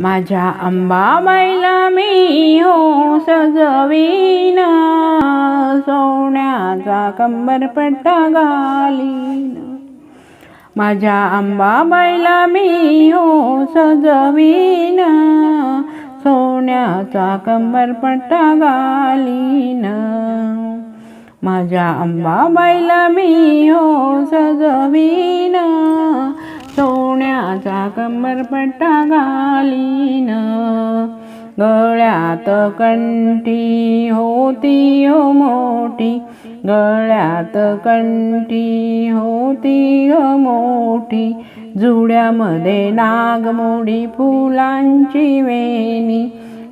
माझ्या अंबाबाईला मी हो सजवीन. सोन्याचा कंबरपट्टा घालीन. माझ्या अंबाबाईला मी हो सजवीन. सोन्याचा कंबरपट्टा घालीन. माझ्या अंबाबाईला मी हो सजवीन. कंबरपट्टा घालीन गळ्यात कंठी होती हो मोठी. गळ्यात कंठी होती हो मोठी. जुड्यामध्ये नागमोडी फुलांची वेणी.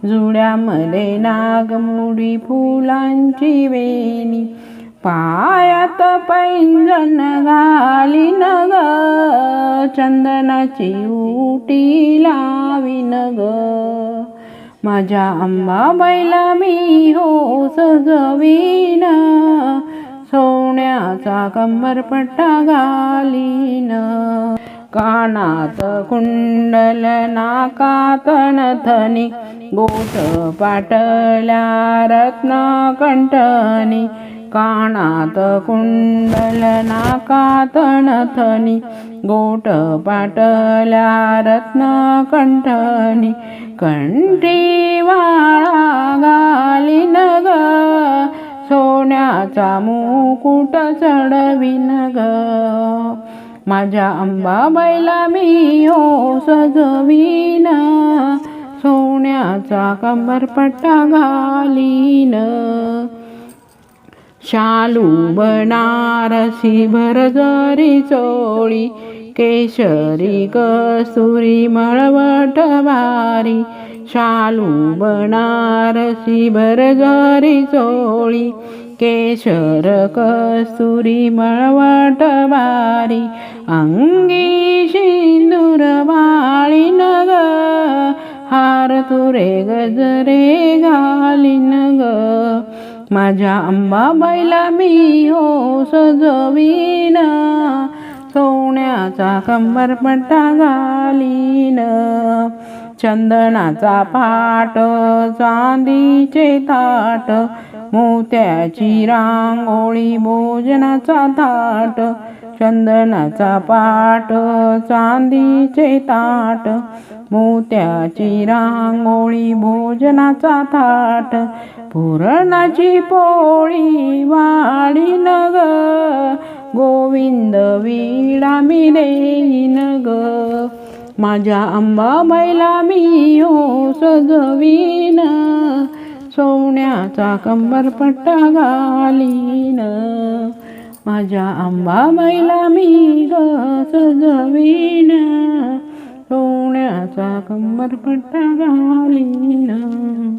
जुड्यामध्ये नागमोडी फुलांची वेणी. पायात पैंजण घालीन. चंदनाची उटी लावीन ग. माझ्या अंबाबाईला मी हो सजवीन. सोन्याचा कंबरपट्टा घालीन. कानात कुंडल नाकात नथनी गोट पाटल्या रत्नाकंठनी. कानात कुंडल नाकात नथनी गोट पाटल्या रत्न कंठनी कंठी वाळा घालीन ग सोन्याचा मुकुट चढवीन ग माझ्या अंबाबाईला मी हो सजवीन सोन्याचा कंबरपट्टा घालीन. शालू बनारसी भरजरी चोळी केशरी कस्तुरी मळवट भारी शालू बनारसी भरजरी चोळी केशर कस्तुरी मळवट भारी अंगी सिंदूर वाळीन ग हार तुरे गजरे घालीन ग. माझ्या अंबाबाईला मी हो सजवीन. सोन्याचा कंबरपट्टा घालीन. चंदनाचा पाट चांदीचे ताट मोत्याची रांगोळी भोजनाचा थाट चंदनाचा पाट चांदीचे ताट मोत्याची रांगोळी भोजनाचा थाट पुरणाची पोळी वाढीन नग गोविंद विळा मी देईन ग. माझ्या आंबा मैला मी हो सजवीन सोन्याचा कंबरपट्टा घालीन. माझ्या अंबाबाईला मी ग सजवीन सोन्याचा कंबरपट्टा घालीन.